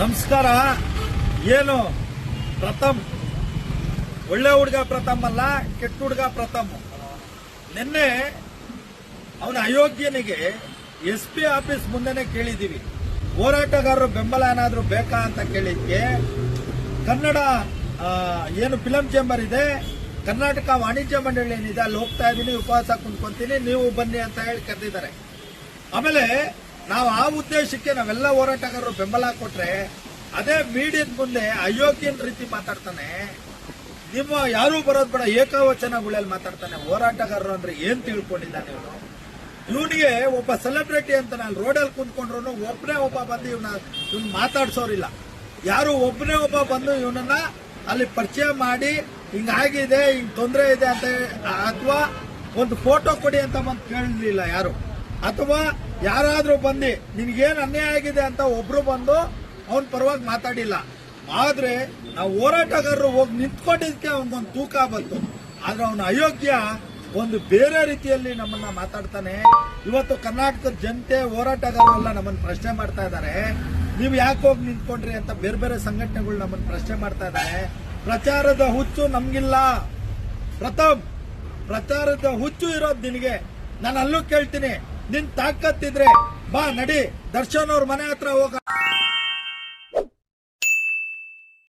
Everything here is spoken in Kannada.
ನಮಸ್ಕಾರ. ಏನು ಪ್ರಥಮ್? ಒಳ್ಳೆ ಹುಡುಗ ಪ್ರಥಮ್ ಅಲ್ಲ, ಕೆಟ್ಟ ಹುಡುಗ ಪ್ರಥಮ್. ನಿನ್ನೆ ಅವನ ಅಯೋಗ್ಯನಿಗೆ ಎಸ್ ಪಿ ಆಫೀಸ್ ಮುಂದೆನೆ ಕೇಳಿದೀವಿ. ಹೋರಾಟಗಾರರು ಬೆಂಬಲ ಏನಾದರೂ ಬೇಕಾ ಅಂತ ಕೇಳಿದ್ಕೆ, ಕನ್ನಡ ಏನು ಫಿಲಂ ಚೇಂಬರ್ ಇದೆ, ಕರ್ನಾಟಕ ವಾಣಿಜ್ಯ ಮಂಡಳಿ ಏನಿದೆ, ಅಲ್ಲಿ ಹೋಗ್ತಾ ಇದ್ದೀನಿ ಉಪವಾಸ ಕುಂತ್ಕೊಂತೀನಿ, ನೀವು ಬನ್ನಿ ಅಂತ ಹೇಳಿ ಕರೆದಿದ್ದಾರೆ. ಆಮೇಲೆ ನಾವು ಆ ಉದ್ದೇಶಕ್ಕೆ ನಾವೆಲ್ಲ ಹೋರಾಟಗಾರರು ಬೆಂಬಲ ಕೊಟ್ರೆ ಅದೇ ಮೀಡಿಯದ ಮುಂದೆ ಅಯೋಗ್ಯನ ರೀತಿ ಮಾತಾಡ್ತಾನೆ. ನಿಮ್ಮ ಯಾರೂ ಬರೋದು ಬೇಡ, ಏಕವಚನಗಳಲ್ಲಿ ಮಾತಾಡ್ತಾನೆ. ಹೋರಾಟಗಾರರು ಅಂದ್ರೆ ಏನ್ ತಿಳ್ಕೊಂಡಿದ್ದಾನೆ ಇವನು ಇವನಿಗೆ ಒಬ್ಬ ಸೆಲೆಬ್ರಿಟಿ ಅಂತ ನಾನು ರೋಡಲ್ಲಿ ಕುಂತ್ಕೊಂಡ್ರು ಒಬ್ಬನೇ ಒಬ್ಬ ಬಂದು ಇವನ ಇವ್ನ ಮಾತಾಡ್ಸೋರಿಲ್ಲ. ಯಾರು ಒಬ್ಬನೇ ಒಬ್ಬ ಬಂದು ಇವನನ್ನ ಅಲ್ಲಿ ಪರಿಚಯ ಮಾಡಿ ಹಿಂಗಾಗಿದೆ ಹಿಂಗ್ ತೊಂದರೆ ಇದೆ ಅಂತ ಅಥವಾ ಒಂದು ಫೋಟೋ ಕೊಡಿ ಅಂತ ಬಂದು ಕೇಳಲಿಲ್ಲ ಯಾರು? ಅಥವಾ ಯಾರಾದರೂ ಬಂದು ನಿನ್ಗೇನ್ ಅನ್ಯಾಯ ಆಗಿದೆ ಅಂತ ಒಬ್ರು ಬಂದು ಅವನ ಪರವಾಗಿ ಮಾತಾಡಿಲ್ಲ. ಆದ್ರೆ ನಾವು ಹೋರಾಟಗಾರರು ಹೋಗಿ ನಿಂತ್ಕೊಂಡಿದ್ದಕ್ಕೆ ಅವನಿಗೊಂದು ತೂಕ ಬಂತು. ಆದ್ರೆ ಅವನ ಅಯೋಗ್ಯ ಒಂದು ಬೇರೆ ರೀತಿಯಲ್ಲಿ ನಮ್ಮನ್ನ ಮಾತಾಡ್ತಾನೆ. ಇವತ್ತು ಕರ್ನಾಟಕದ ಜನತೆ ಹೋರಾಟಗಾರರೆಲ್ಲ ನಮ್ಮನ್ನ ಪ್ರಶ್ನೆ ಮಾಡ್ತಾ ಇದ್ದಾರೆ. ನೀವು ಯಾಕೆ ಹೋಗಿ ನಿಂತ್ಕೊಂಡ್ರಿ ಅಂತ ಬೇರೆ ಬೇರೆ ಸಂಘಟನೆಗಳು ನಮ್ಮನ್ನ ಪ್ರಶ್ನೆ ಮಾಡ್ತಾ ಇದ್ದಾರೆ. ಪ್ರಚಾರದ ಹುಚ್ಚು ನಮ್ಗಿಲ್ಲ. ಪ್ರಥಮ್, ಪ್ರಚಾರದ ಹುಚ್ಚು ಇರೋದು ನಿನಗೆ. ನಾನು ಅಲ್ಲೂ ಕೇಳ್ತೀನಿ. ನಿನ್ ತಾಕತ್ತಿದ್ರೆ ಬಾ ನಡಿ. ದರ್ಶನ್ ಅವ್ರ ಮನೆ ಹತ್ರ ಹೋಗ.